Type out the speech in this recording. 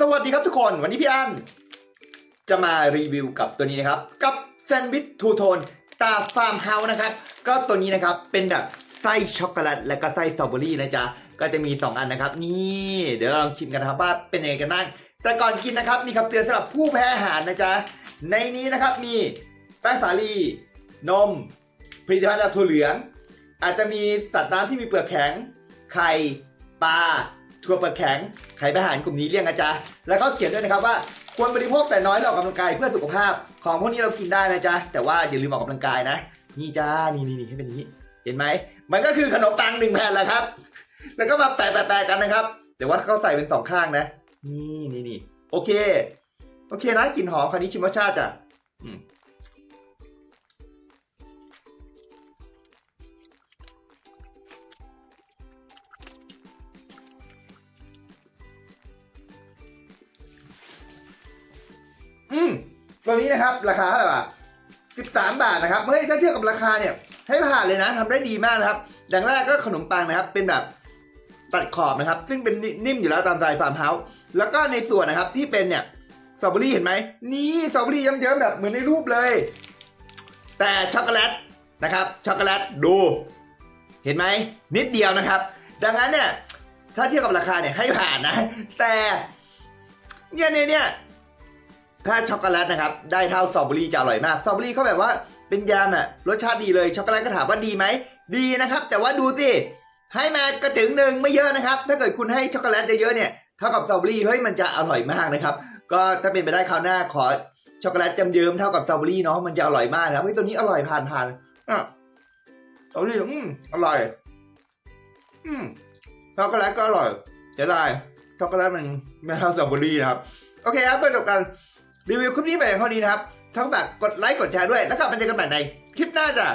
สวัสดีครับทุกคนวันนี้พี่อันจะมารีวิวกับตัวนี้นะครับ กับแซนด์วิชทูโทนตาฟาร์มเฮาส์นะครับ ก็ตัวนี้นะครับเป็นแบบไส้ช็อกโกแลตและก็ไส้สตรอเบอรี่นะจ๊ะก็จะมี 2 อันนะครับ นี่เดี๋ยวเราลองชิมกันนะครับว่าเป็นยังไงกันบ้างแต่ก่อนกินนะครับมีคำเตือนสำหรับผู้แพ้อาหารนะจ๊ะในนี้นะครับมีแป้งสาลีนมผลิตภัณฑ์จากถั่วเหลือง อาจจะมีสัตว์น้ำที่มีเปลือกแข็ง ไข่ปลา ถั่วเปลือกแข็งไข่อาหารกลุ่มนี้เรียกนะจ๊ะแล้วเขาเขียนด้วยนะครับว่าควรบริโภคแต่น้อยและออกกำลังกายเพื่อสุขภาพ ของพวกนี้เรากินได้นะจ๊ะแต่ว่าอย่าลืมออกกำลังกายนะ นี่จ้านี่นี่นี่ให้เป็นนี้ เห็นไหมมันก็คือขนมปังหนึ่งแผ่นแหละครับ แล้วก็มาแปะแปะกันนะครับ แต่ว่าเขาใส่เป็นสองข้างนะ นี่นี่นี่โอเค โอเคนะกลิ่นหอมคราวนี้ชิมรสชาติจ้ะ อืมตัวนี้นะครับ ราคาเท่าไหร่บาท13บาทนะครับเฮ้ยถ้าเทียบกับราคาเนี่ย ให้ผ่านเลยนะทำได้ดีมากนะครับ อย่างแรกก็ขนมปังนะครับ เป็นแบบตัดขอบนะครับ ซึ่งเป็นนิ่มอยู่แล้วตามใจฟาร์มเฮาส์แล้วก็ในส่วนนะครับที่เป็นเนี่ยสตรอเบอรี่เห็นไหมนี่สตรอเบอรี่เยิ้มๆแบบเหมือนในรูปเลย แต่ช็อกโกแลตนะครับช็อกโกแลตดู เห็นไหมนิดเดียวนะครับ ดังนั้นเนี่ยถ้าเทียบกับราคาเนี่ยให้ผ่านนะ แต่เนี่ยเนี่ย ถ้าช็อกโกแลตนะครับ ได้เท่าสตรอเบอรี่จะอร่อยมากสตรอเบอรี่เขาแบบว่าเป็นยามอะรสชาติดีเลยช็อกโกแลตก็ถามว่าดีไหมดีนะครับ แต่ว่าดูสิให้มากระจึงหนึ่งไม่เยอะนะครับ ถ้าเกิดคุณให้ช็อกโกแลตเยอะๆเนี่ยเท่ากับสตรอเบอรี่เฮ้ยมันจะอร่อยมากนะครับ ก็ถ้าเป็นไปได้คราวหน้าขอช็อกโกแลตจำเยิ้มเท่ากับสตรอเบอรี่เนาะมันจะอร่อยมากนะครับเฮ้ยตัวนี้อร่อยผ่านผ่านอะสตรอเบอรี่อืมอร่อย อืมช็อกโกแลตก็อร่อยเสียดายช็อกโกแลตมันไม่เท่าสตรอเบอรี่นะครับ โอเคครับเพื่อนจบกัน รีวิวคลิปนี้ไปเท่านี้นะครับทั้งฝากกดไลค์กดแชร์ด้วย แล้วก็มาเจอกันใหม่ในคลิปหน้าจ้ะ